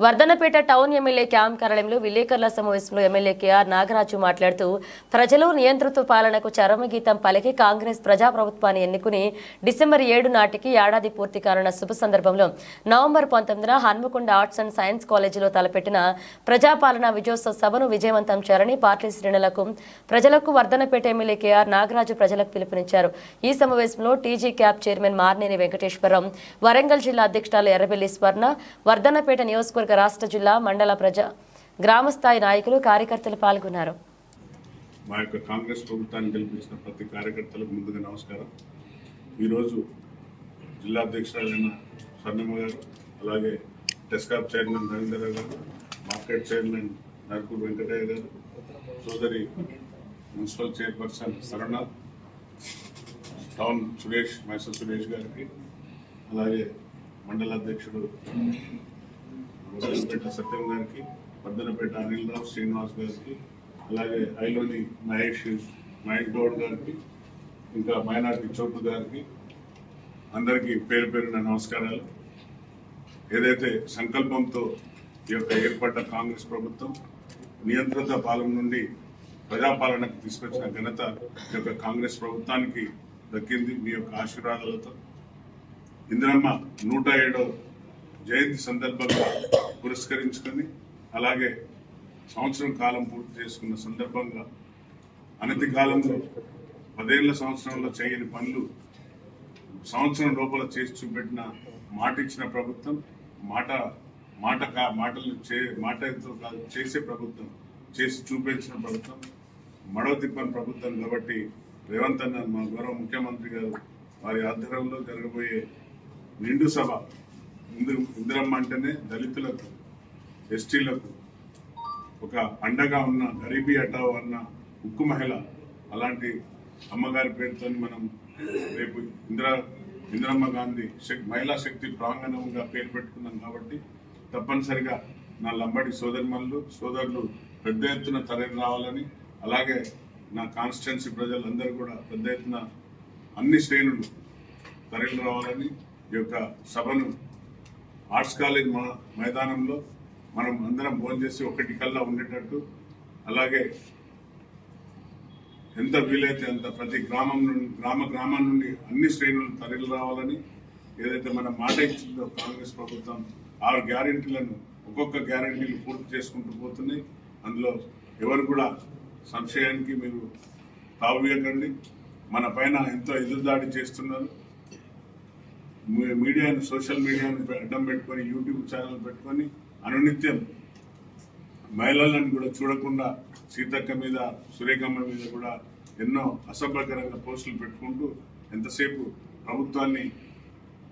Wardhannapet town MLA camp కార్యాలయంలో విలేకరుల సమావేశంలో ఎమ్మెల్యే కేఆర్ నాగరాజు మాట్లాడుతూ ప్రజలు నియంతృత్వ పాలనకు చరమగీతం పలికి కాంగ్రెస్ ప్రజాప్రభుత్వాన్ని ఎన్నుకుని డిసెంబర్ ఏడు నాటికి ఏడాది పూర్తి కానున్న శుభ సందర్భంలో నవంబర్ పంతొమ్మిదిన హన్మకొండ ఆర్ట్స్ అండ్ సైన్స్ కాలేజీలో తలపెట్టిన ప్రజాపాలన విజయోత్సవ సభను విజయవంతం చేయాలని పార్టీ శ్రేణులకు ప్రజలకు వర్ధనపేట ఎమ్మెల్యే కేఆర్ నాగరాజు ప్రజలకు పిలుపునిచ్చారు. ఈ సమావేశంలో TG CAB chairman Marneni Venkateswararao Warangal జిల్లా అధ్యక్షురాలు ఎర్రబెల్లి స్వర్ణ వర్ధనపేట నియోజకవర్గ రాష్ట్ర జిల్లా మండల ప్రజా గ్రామస్థాయి నాయకులు కార్యకర్తలు పాల్గొన్నారు. మా యొక్క కాంగ్రెస్ ప్రభుత్వాన్ని గెలిపించిన ప్రతి కార్యకర్తలకు ముందుగా నమస్కారం. ఈరోజు జిల్లా అధ్యక్షురాలైన స్వర్ణమ్మ గారు అలాగే టెస్కాప్ చైర్మన్ నరేంద్ర గారు మార్కెట్ చైర్మన్ నరకూరు వెంకటయ్య గారు సోదరి municipal chairperson Aruna town Suresh Mysore Suresh గారికి అలాగే మండల అధ్యక్షుడు వద్దనపేట సత్యం గారికి పద్దనపేట అనిల్ రావు శ్రీనివాస్ గారికి అలాగే ఐలోని మహేష్ మహేష్ గౌడ్ గారికి ఇంకా మైనార్టీ చోటు గారికి అందరికీ పేరు పేరున నమస్కారాలు. ఏదైతే సంకల్పంతో ఈ యొక్క ఏర్పడ్డ కాంగ్రెస్ ప్రభుత్వం నియంత్రిత పాలన నుండి ప్రజాపాలనకు తీసుకొచ్చిన ఘనత ఈ యొక్క కాంగ్రెస్ ప్రభుత్వానికి దక్కింది మీ యొక్క ఆశీర్వాదాలతో. ఇందిరమ్మ నూట ఏడో జయంతి సందర్భంగా పురస్కరించుకొని అలాగే సంవత్సరం కాలం పూర్తి చేసుకున్న సందర్భంగా అనతి కాలంలో పదేళ్ళ సంవత్సరంలో చేయని పనులు సంవత్సరం లోపల చేసి చూపెట్టిన మాట ఇచ్చిన ప్రభుత్వం మాట మాట కా మాటలు చే మాటతో కాదు చేసే ప్రభుత్వం చేసి చూపించిన ప్రభుత్వం మడవ తిప్పని ప్రభుత్వం కాబట్టి రేవంత్ అన్న మా గౌరవ ముఖ్యమంత్రి గారు వారి ఆధ్వర్యంలో జరగబోయే నిండు సభ ఇందు ఇందిరమ్మ అంటేనే దళితులకు ఎస్టీలకు ఒక అండగా ఉన్న గరీబీ అటావ్ అన్న ఉక్కు మహిళ అలాంటి అమ్మగారి పేరుతో మనం రేపు ఇందిరా ఇందిరమ్మ గాంధీ శక్తి మహిళా శక్తి ప్రాంగణంగా పేరు పెట్టుకున్నాం కాబట్టి తప్పనిసరిగా నా లంబడి సోదరిమల్లు సోదరులు పెద్ద ఎత్తున తరలి రావాలని అలాగే నా కాన్స్టిట్యున్సీ ప్రజలందరూ కూడా పెద్ద ఎత్తున అన్ని శ్రేణులు తరలి రావాలని ఈ యొక్క సభను ఆర్ట్స్ కాలేజ్ మా మైదానంలో మనం అందరం భోజనం చేసి ఒకటి కల్లా ఉండేటట్టు. అలాగే ఎంత వీలైతే అంత ప్రతి గ్రామం నుండి గ్రామ గ్రామం నుండి అన్ని శ్రేణులు తరలి రావాలని ఏదైతే మన మాట ఇచ్చిందో కాంగ్రెస్ ప్రభుత్వం ఆరు గ్యారెంటీలను ఒక్కొక్క గ్యారెంటీలు పూర్తి చేసుకుంటూ పోతున్నాయి. అందులో ఎవరు కూడా సంశయానికి మీరు తావియకండి. మన పైన ఎంతో ఎదురుదాడి చేస్తున్నారు. మీడియాను సోషల్ మీడియాను అడ్డం పెట్టుకొని యూట్యూబ్ ఛానల్ పెట్టుకొని అనునిత్యం మహిళలను కూడా చూడకుండా సీతక్క మీద సురేఖమ్మ మీద కూడా ఎన్నో అసభ్యకరంగా పోస్టులు పెట్టుకుంటూ ఎంతసేపు ప్రభుత్వాన్ని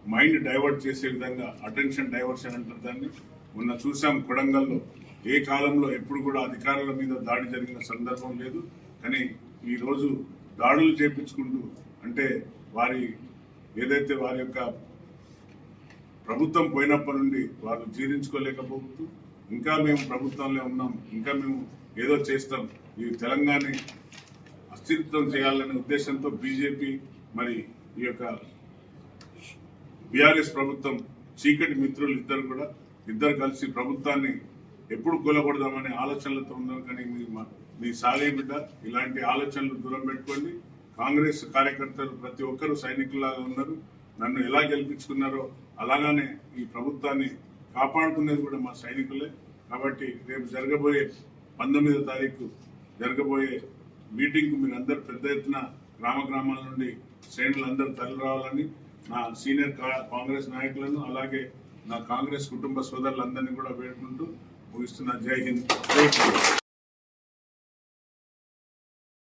మైండ్ డైవర్ట్ చేసే విధంగా అటెన్షన్ డైవర్షన్ అంటారు దాన్ని మొన్న చూసాం కొడంగల్లో. ఏ కాలంలో ఎప్పుడు కూడా అధికారుల మీద దాడి జరిగిన సందర్భం లేదు. కానీ ఈరోజు దాడులు చేపించుకుంటూ అంటే వారి ఏదైతే వారి యొక్క ప్రభుత్వం పోయినప్పటి నుండి వారు జీర్ణించుకోలేకపోతూ ఇంకా మేము ప్రభుత్వంలో ఉన్నాం ఇంకా మేము ఏదో చేస్తాం ఈ తెలంగాణ అస్తిత్వం చేయాలనే ఉద్దేశంతో బీజేపీ మరి ఈ యొక్క బీఆర్ఎస్ ప్రభుత్వం చీకటి మిత్రులు ఇద్దరు కూడా ఇద్దరు కలిసి ప్రభుత్వాన్ని ఎప్పుడు కూలగొడదామనే ఆలోచనలతో ఉన్నారు. కానీ మీ సాలే మీ బిడ్డ ఇలాంటి ఆలోచనలు దూరం పెట్టుకోండి. కాంగ్రెస్ కార్యకర్తలు ప్రతి ఒక్కరు సైనికులాగా ఉన్నారు. నన్ను ఎలా గెలిపించుకున్నారో అలాగానే ఈ ప్రభుత్వాన్ని కాపాడుకునేది కూడా మా సైనికులే. కాబట్టి రేపు జరగబోయే పంతొమ్మిదో తారీఖు జరగబోయే మీటింగ్కు మీరు అందరు పెద్ద ఎత్తున గ్రామ గ్రామాల నుండి శ్రేణులందరూ తరలి రావాలని నా సీనియర్ కా- కాంగ్రెస్ నాయకులను అలాగే నా కాంగ్రెస్ కుటుంబ సోదరులందరినీ కూడా వేడుకుంటూ ముగిస్తున్న జై హింద్. జై హింద్.